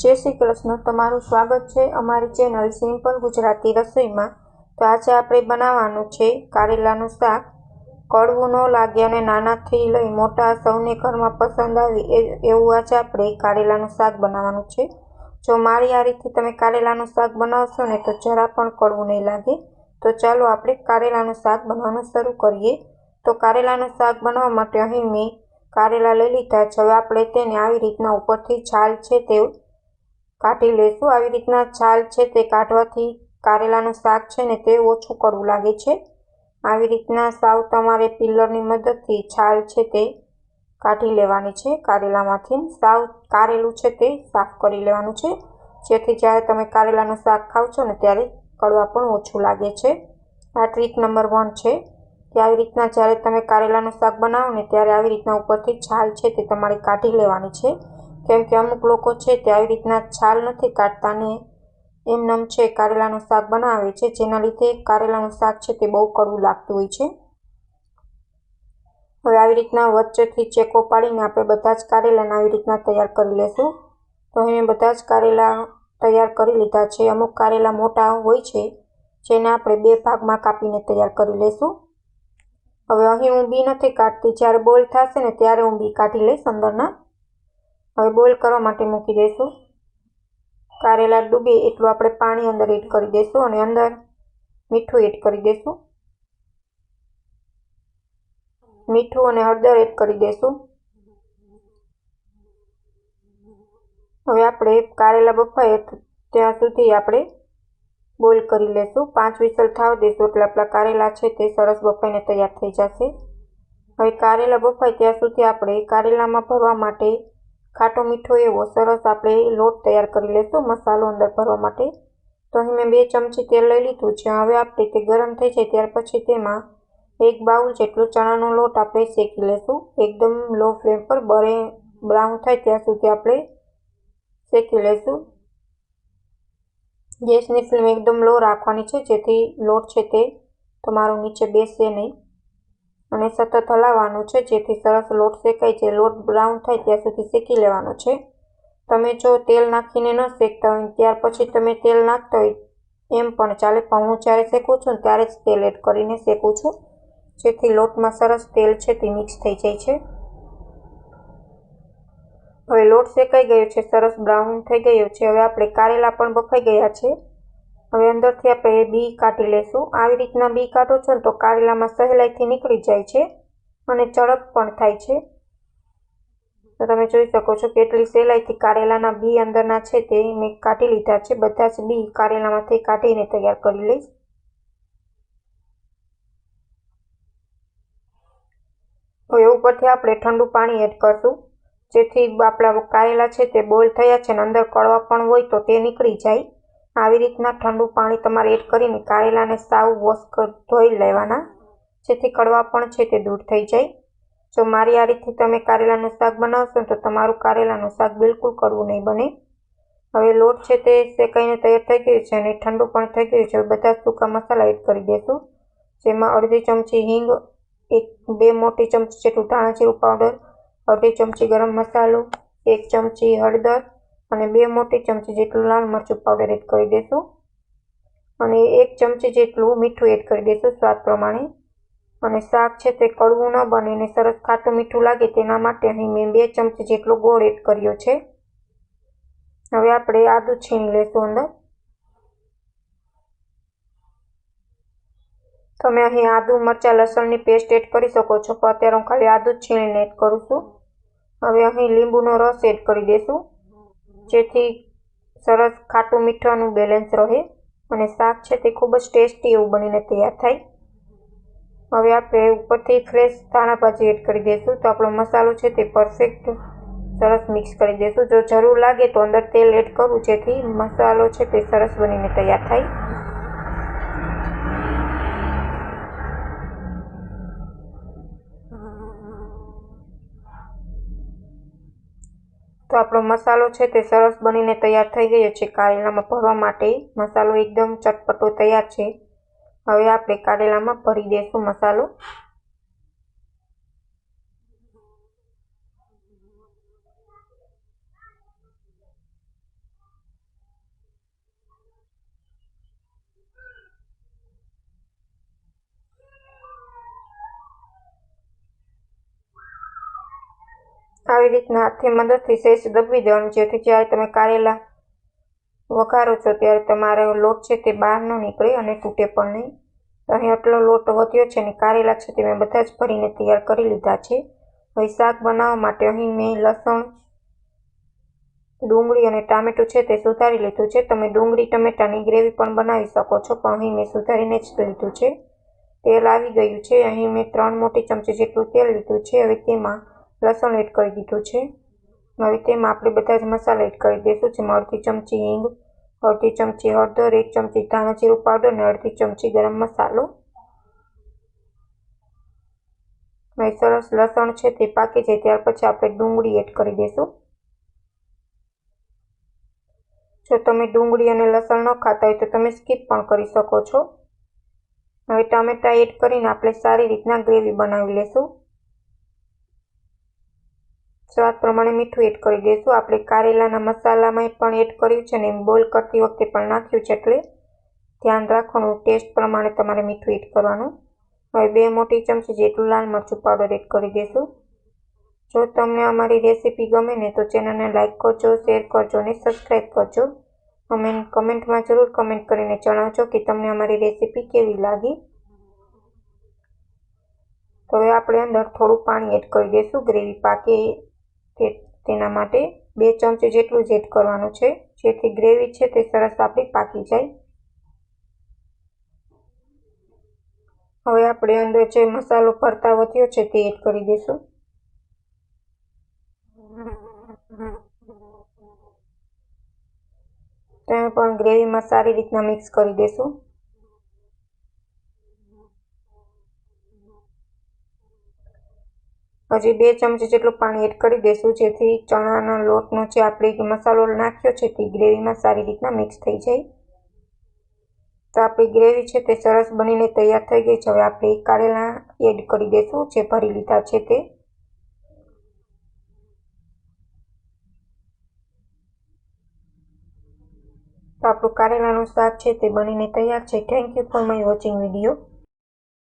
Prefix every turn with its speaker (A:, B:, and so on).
A: જય શ્રી કૃષ્ણ, તમારું સ્વાગત છે અમારી ચેનલ સિમ્પલ ગુજરાતી રસોઈમાં. તો આજે આપણે બનાવવાનું છે કારેલાનું શાક. કડવું ન લાગે અને નાનાથી લઈ મોટા સૌને ઘરમાં પસંદ આવે એવું આજે આપણે કારેલાનું શાક બનાવવાનું છે. જો મારી આ રીતથી તમે કારેલાનું શાક બનાવશો ને તો જરા પણ કડવું નહીં લાગે. તો ચાલો આપણે કારેલાનું શાક બનાવવાનું શરૂ કરીએ. તો કારેલાનું શાક બનાવવા માટે અહીં મેં કારેલા લઈ લીધા. છે હવે આપણે તેને આવી રીતના ઉપરથી છાલ છે તે કાઢી લઈશું આવી રીતના છાલ છે તે કાઢવાથી કારેલાનું શાક છે ને તે ઓછું કરવું લાગે છે. આવી રીતના સાવ તમારે પિલ્લરની મદદથી છાલ છે તે કાઢી લેવાની છે કારેલામાંથી. સાવ કારેલું છે તે સાફ કરી લેવાનું છે. જેથી જ્યારે તમે કારેલાનું શાક ખાવ છો ને ત્યારે કડવા પણ ઓછું લાગે છે. આ ટ્રીક નંબર વન છે કે આવી રીતના જ્યારે તમે કારેલાનું શાક બનાવો ને ત્યારે આવી રીતના ઉપરથી છાલ છે તે તમારે કાઢી લેવાની છે. કેમ કે અમુક લોકો છે તે આવી રીતના છાલ નથી કાઢતા ને એમનેમ છે કારેલાનું શાક બનાવે છે, જેના લીધે કારેલાનું શાક છે તે બહુ કડવું લાગતું હોય છે. હવે આવી રીતના વચ્ચેથી ચેકો પાડીને આપણે બધા જ કારેલાને આવી રીતના તૈયાર કરી લેશું. તો અહીં બધા જ કારેલા તૈયાર કરી લીધા છે. અમુક કારેલા મોટા હોય છે, જેને આપણે બે ભાગમાં કાપીને તૈયાર કરી લેશું. હવે અહીં હું બી નથી કાઢતી. જ્યારે બોલ થશે ને ત્યારે હું બી કાઢી લઈશ અંદરના. હવે બોઇલ કરવા માટે મૂકી દઈશું. કારેલા ડૂબે એટલું આપણે પાણી અંદર એડ કરી દઈશું અને અંદર મીઠું એડ કરી દઈશું. મીઠું અને હળદર એડ કરી દઈશું. હવે આપણે કારેલા બફાય ત્યાં સુધી આપણે બોઇલ કરી લેશું. પાંચ વિસલ થાવ દઈશું એટલે આપણા કારેલા છે તે સરસ બફાઈને તૈયાર થઈ જશે. હવે કારેલા બફાય ત્યાં સુધી આપણે કારેલામાં ભરવા માટે ખાટો મીઠો એવો સરસ આપણે લોટ તૈયાર કરી લેશું મસાલો અંદર ભરવા માટે. તો અહીં મેં બે ચમચી તેલ લઈ લીધું છે. હવે આપણે તે ગરમ થઈ જાય ત્યાર પછી તેમાં એક બાઉલ જેટલો ચણાનો લોટ આપણે શેકી લેશું. એકદમ લો ફ્લેમ પર બરે બ્રાઉન થાય ત્યાં સુધી આપણે શેકી લઈશું ગેસની ફ્લેમ એકદમ લો રાખવાની છે જેથી લોટ છે તે તમારો નીચે બેસે નહીં. અને સતત હલાવવાનું છે, જેથી સરસ લોટ શેકાય છે. લોટ બ્રાઉન થાય ત્યાં સુધી શેકી લેવાનો છે. તમે જો તેલ નાખીને ન શેકતા હોય, ત્યાર પછી તમે તેલ નાખતા હોય, એમ પણ ચાલે. પણ હું જ્યારે શેકું છું ત્યારે જ તેલ એડ કરીને શેકું છું, જેથી લોટમાં સરસ તેલ છે તે મિક્સ થઈ જાય છે. હવે લોટ શેકાઈ ગયો છે, સરસ બ્રાઉન થઈ ગયો છે. હવે આપણે કારેલા પણ બફાઈ ગયા છે. હવે અંદરથી આપણે બી કાઢી લેશું. આવી રીતના બી કાઢો છો ને તો કારેલામાં સહેલાઈથી નીકળી જાય છે અને ચડક પણ થાય છે. તો તમે જોઈ શકો છો કેટલી સહેલાઈથી કારેલાના બી અંદરના છે તે મેં કાઢી લીધા છે. બધા જ બી કારેલામાંથી કાઢીને તૈયાર કરી લઈશ. હવે ઉપરથી આપણે ઠંડુ પાણી એડ કરશું. જેથી આપણા કારેલા છે તે બોઇલ થયા છે ને અંદર કડવા પણ હોય તો તે નીકળી જાય. આવી રીતના ઠંડુ પાણી તમારે એડ કરીને કારેલાને સાવ વોશ ધોઈ લેવાના. જેથી કડવા પણ છે તે દૂર થઈ જાય. જો મારી આ રીતથી તમે કારેલાનું શાક બનાવશો તો તમારું કારેલાનું શાક બિલકુલ કડવું નહીં બને. હવે લોટ છે તે શેકાઈને તૈયાર થઈ ગયું છે અને ઠંડુ પણ થઈ ગયું છે. બધા સૂકા મસાલા એડ કરી દઈશું જેમાં અડધી ચમચી હિંગ, એક, બે મોટી ચમચી જેટલું ધાણા જીરું પાવડર, અડધી ચમચી ગરમ મસાલો, એક ચમચી હળદર અને બે મોટી ચમચી જેટલું લાલ મરચું પાવડર એડ કરી દઈશું અને એક ચમચી જેટલું મીઠું એડ કરી દઈશું સ્વાદ પ્રમાણે. અને શાક છે તે કડવું ન બને અને સરસ ખાટું મીઠું લાગે તેના માટે અહીં મેં બે ચમચી જેટલો ગોળ એડ કર્યો છે. હવે આપણે આદું છીણી લઈશું અંદર. તમે અહીં આદુ, મરચાં, લસણની પેસ્ટ એડ કરી શકો છો, પણ અત્યારે હું ખાલી આદુ છીણીને એડ કરું છું. હવે અહીં લીંબુનો રસ એડ કરી દઈશું જેથી સરસ ખાટું મીઠાનું બેલેન્સ રહે અને શાક છે તે ખૂબ જ ટેસ્ટી એવું બનીને તૈયાર થાય. હવે આપણે ઉપરથી ફ્રેશ ધાણાભાજી એડ કરી દઈશું. તો આપણો મસાલો છે તે પરફેક્ટ સરસ મિક્સ કરી દઈશું. જો જરૂર લાગે તો અંદર તેલ એડ કરવું જેથી મસાલો છે તે સરસ બનીને તૈયાર થાય. તો આપણો મસાલો છે તે સરસ બનીને તૈયાર થઈ ગયો છે. કારેલામાં ભરવા માટે મસાલો એકદમ ચટપટો તૈયાર છે. હવે આપણે કારેલામાં ભરી દઈશું મસાલો. આવી રીતના હાથની મદદથી સહેજ દબાવી દેવાનું, જેથી જ્યારે તમે કારેલા વઘારો છો ત્યારે તમારો લોટ છે તે બહાર ન નીકળે અને તૂટે પણ નહીં. અહીં આટલો લોટ વધ્યો છે અને કારેલા છે તે મેં બધા જ ભરીને તૈયાર કરી લીધા છે. હવે શાક બનાવવા માટે અહીં મેં લસણ, ડુંગળી અને ટામેટું છે તે સુધારી લીધું છે. તમે ડુંગળી ટમેટાની ગ્રેવી પણ બનાવી શકો છો, પણ અહીં મેં સુધારીને જ લીધું છે. તેલ આવી ગયું છે. અહીં મેં ત્રણ મોટી ચમચી જેટલું તેલ લીધું છે. હવે તેમાં લસણ એડ કરી દીધું છે. હવે તેમાં આપણે બધા જ મસાલા એડ કરી દઈશું. જેમાં અડધી ચમચી હિંગ, અડધી ચમચી હળદર, એક ચમચી ધાણા જીરું પાવડર અને અડધી ચમચી ગરમ મસાલો. હવે સરસ લસણ છે તે પાકી જાય ત્યાર પછી આપણે ડુંગળી એડ કરી દઈશું. જો તમે ડુંગળી અને લસણ ન ખાતા હોય તો તમે સ્કીપ પણ કરી શકો છો. હવે ટામેટા એડ કરીને આપણે સારી રીતના ગ્રેવી બનાવી લેશું. સ્વાદ પ્રમાણે મીઠું એડ કરી દઈશું. આપણે કારેલાના મસાલામાં પણ એડ કર્યું છે અને બોઇલ કરતી વખતે પણ નાખ્યું છે એટલે ધ્યાન રાખવાનું. ટેસ્ટ પ્રમાણે તમારે મીઠું એડ કરવાનું. હવે બે મોટી ચમચી જેટલું લાલ મરચું પાવડર એડ કરી દઈશું. જો તમને અમારી રેસીપી ગમે ને તો ચેનલને લાઇક કરજો, શેર કરજો અને સબસ્ક્રાઈબ કરજો. અમે કમેન્ટમાં જરૂર કમેન્ટ કરીને જણાવજો કે તમને અમારી રેસીપી કેવી લાગી. તો હવે આપણે અંદર થોડું પાણી એડ કરી દઈશું. ગ્રેવી પાકે તેના માટે બે ચમચી જેટલું જ એડ કરવાનું છે. જેથી ગ્રેવી છે તે સરસ આપણી પાકી જાય. હવે આપણે અંદર જે મસાલો ભરતા વધ્યો છે તે એડ કરી દઈશું. તેને પણ ગ્રેવીમાં સારી રીતના મિક્સ કરી દઈશું. હજી બે ચમચી જેટલું પાણી એડ કરી દઈશું જેથી ચણાના લોટનો જે આપણે મસાલો નાખ્યો છે તે ગ્રેવીમાં સારી રીતના મિક્સ થઈ જાય. તો આપણી ગ્રેવી છે તે સરસ બનીને તૈયાર થઈ ગઈ છે. હવે આપણે કારેલા એડ કરી દઈશું જે ભરી લીધા છે તે. તો આપણું કારેલાનું શાક છે તે બનીને તૈયાર છે. Thank you for my watching video